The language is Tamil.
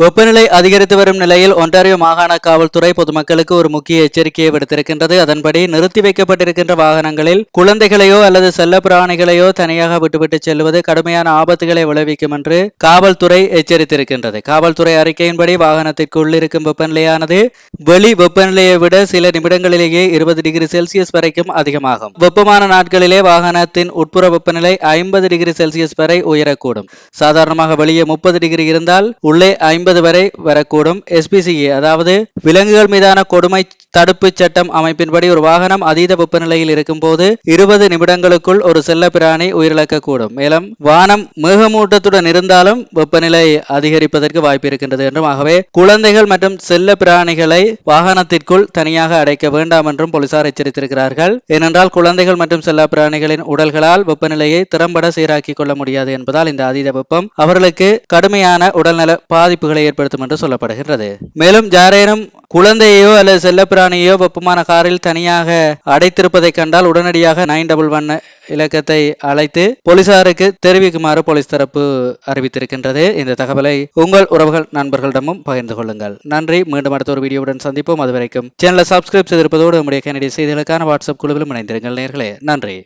வெப்பநிலை அதிகரித்து வரும் நிலையில் ஒன்டாரியோ மாகாண காவல்துறை பொதுமக்களுக்கு ஒரு முக்கிய எச்சரிக்கையை விடுத்திருக்கின்றது. அதன்படி நிறுத்தி வைக்கப்பட்டிருக்கின்ற வாகனங்களில் குழந்தைகளையோ அல்லது செல்ல பிராணிகளையோ தனியாக விட்டுவிட்டு செல்வது கடுமையான ஆபத்துகளை விளைவிக்கும் என்று காவல்துறை எச்சரித்திருக்கின்றது. காவல்துறை அறிக்கையின்படி வாகனத்திற்குள் இருக்கும் வெப்பநிலையானது வெளி வெப்பநிலையை விட சில நிமிடங்களிலேயே இருபது டிகிரி செல்சியஸ் வரைக்கும் அதிகமாகும். வெப்பமான நாட்களிலே வாகனத்தின் உட்புற வெப்பநிலை ஐம்பது டிகிரி செல்சியஸ் வரை உயரக்கூடும். சாதாரணமாக வெளியே முப்பது டிகிரி இருந்தால் உள்ளே ஐம்பது வரை வரக்கூடும். எஸ்பிசிஏ அதாவது விலங்குகள் மீதான கொடுமை தடுப்பு சட்டம் அமைப்பின்படி ஒரு வாகனம் அதீத வெப்பநிலையில் இருக்கும் போது இருபது நிமிடங்களுக்குள் ஒரு செல்ல பிராணி உயிரிழக்கக்கூடும். மேலும் வானம் மேகமூட்டத்துடன் இருந்தாலும் வெப்பநிலை அதிகரிப்பதற்கு வாய்ப்பு இருக்கின்றது என்றும் ஆகவே குழந்தைகள் மற்றும் செல்ல பிராணிகளை வாகனத்திற்குள் தனியாக அடைக்க வேண்டாம் என்றும் போலீசார் எச்சரித்திருக்கிறார்கள். ஏனென்றால் குழந்தைகள் மற்றும் செல்ல பிராணிகளின் உடல்களால் வெப்பநிலையை திறம்பட சீராக்கிக் கொள்ள முடியாது என்பதால் இந்த அதீத வெப்பம் அவர்களுக்கு கடுமையான உடல்நல பாதிப்புகளை ஏற்படுத்தும் என்று சொல்லப்படுகின்றது. மேலும் யாரேனும் குழந்தையோ அல்லது செல்லப்பிராணியோ வெப்பமான காரில் தனியாக அடைத்திருப்பதை கண்டால் உடனடியாக நைன் டபுள் ஒன் இலக்கத்தை அழைத்து போலீசாருக்கு தெரிவிக்குமாறு போலீஸ் தரப்பு அறிவித்திருக்கின்றது. இந்த தகவலை உங்கள் உறவுகள் நண்பர்களிடமும் பகிர்ந்து கொள்ளுங்கள். நன்றி. மீண்டும் அடுத்த ஒரு வீடியோவுடன் சந்திப்போம். அதுவரைக்கும் சேனலை சப்ஸ்கிரைப் செய்திருப்பதோடு நம்முடைய கனடிய செய்திகளுக்கான வாட்ஸ்அப் குழுவிலும் இணைந்திருங்கள் நேர்களே. நன்றி.